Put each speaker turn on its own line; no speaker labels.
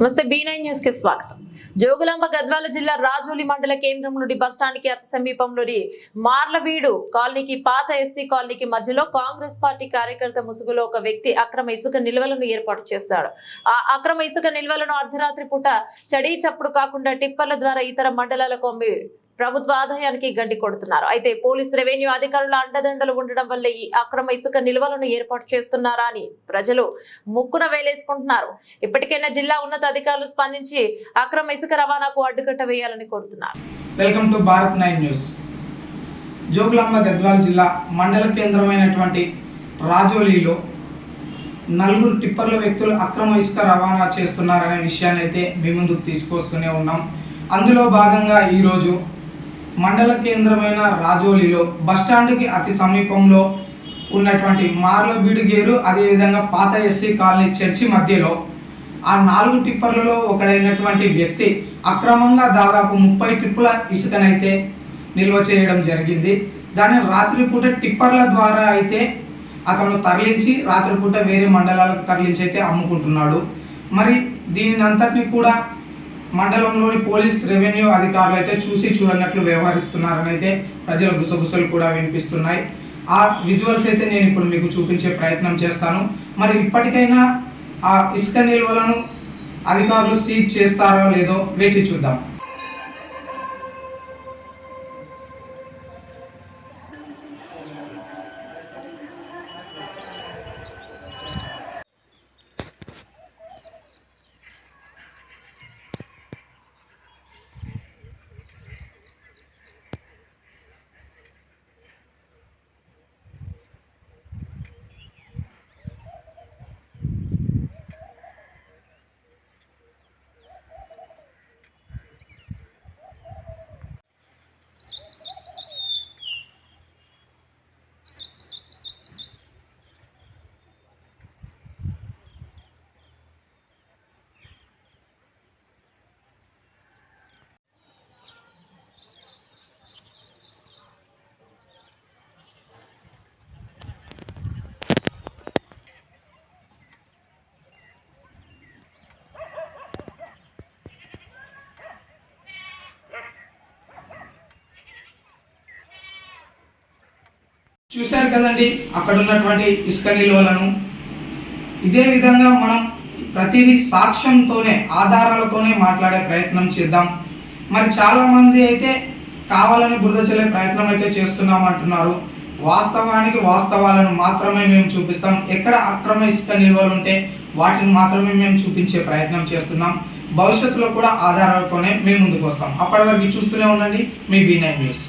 నమస్తే B nine న్యూస్కి స్వాగతం. జోగులాంబ గద్వాల జిల్లా రాజోలి మండల కేంద్రం నుండి బస్టాండ్కి అతి సమీపంలోని మార్లవీడు కాలనీకి పాత ఎస్సీ కాలనీకి మధ్యలో కాంగ్రెస్ పార్టీ కార్యకర్త ముసుగులో ఒక వ్యక్తి అక్రమ ఇసుక నిల్వలను ఏర్పాటు చేశాడు. ఆ అక్రమ ఇసుక నిల్వలను అర్ధరాత్రి పూట చడీ చప్పుడు కాకుండా టిప్పర్ల ద్వారా ఇతర మండలాలకు అమ్మి ప్రభుత్వ ఆదాయానికి గండి కొడుతున్నారు. అయితే పోలీస్ రెవెన్యూ అధికారుల అండదండలు ఉండడం వల్ల ఈ అక్రమ ఇసుక నిల్వలను ఏర్పాటు చేస్తున్నారా అని ప్రజలు ముక్కున వేలేసుకుంటున్నారు. ఇప్పటికైనా జిల్లా ఉన్నత అధికారులు స్పందించి అక్రమ ఇసుక రవాణాకు అడ్డుకట్ట వేయాలని కోరుతున్నారు.
Welcome to Bharat nine news. Jogulamba Gadwal జిల్లా మండల కేంద్రమైనటువంటి రాజోలీలో నలుగురు టిప్పర్ల వ్యక్తులు అక్రమ ఇసుక రవాణా చేస్తున్నారనే విషయాన్ని అయితే మీ ముందుకు తీసుకొస్తూనే ఉన్నాం. అందులో భాగంగా ఈరోజు మండల కేంద్రమైన రాజోలిలో బస్టాండ్కి అతి సమీపంలో ఉన్నటువంటి మార్లబీడుగేరు అదేవిధంగా పాత ఎస్సీ కాలనీ చర్చి మధ్యలో ఆ నాలుగు టిప్పర్లలో ఒకడైనటువంటి వ్యక్తి అక్రమంగా దాదాపు ముప్పై టిప్పుల ఇసుకనైతే నిల్వ చేయడం జరిగింది. దాన్ని రాత్రిపూట టిప్పర్ల ద్వారా అయితే అతను తరలించి రాత్రిపూట వేరే మండలాలకు తరలించి అయితే అమ్ముకుంటున్నాడు. మరి దీని అంతటిని కూడా మండలంలోని పోలీస్ రెవెన్యూ అధికారులు అయితే చూసి చూడనట్లు వ్యవహరిస్తున్నారని అయితే ప్రజల గుసగుసలు కూడా వినిపిస్తున్నాయి. ఆ విజువల్స్ అయితే నేను ఇప్పుడు మీకు చూపించే ప్రయత్నం చేస్తాను. మరి ఇప్పటికైనా ఆ ఇసుక నిల్వలను అధికారులు సీజ్ చేస్తారో లేదో వేచి చూద్దాం. చూశారు కదండి అక్కడ ఉన్నటువంటి ఇసుక నిల్వలను. ఇదే విధంగా మనం ప్రతిదీ సాక్ష్యంతోనే ఆధారాలతోనే మాట్లాడే ప్రయత్నం చేద్దాం. మరి చాలామంది అయితే కావాలని బురద చెల్లే ప్రయత్నం అయితే చేస్తున్నాం అంటున్నారు. వాస్తవానికి వాస్తవాలను మాత్రమే మేము చూపిస్తాం. ఎక్కడ అక్రమ ఇసుక నిల్వలు ఉంటే వాటిని మాత్రమే మేము చూపించే ప్రయత్నం చేస్తున్నాం. భవిష్యత్తులో కూడా ఆధారాలతోనే మేము ముందుకు వస్తాం. అప్పటి వరకు చూస్తూనే ఉండండి. మీ బీ నైన్ న్యూస్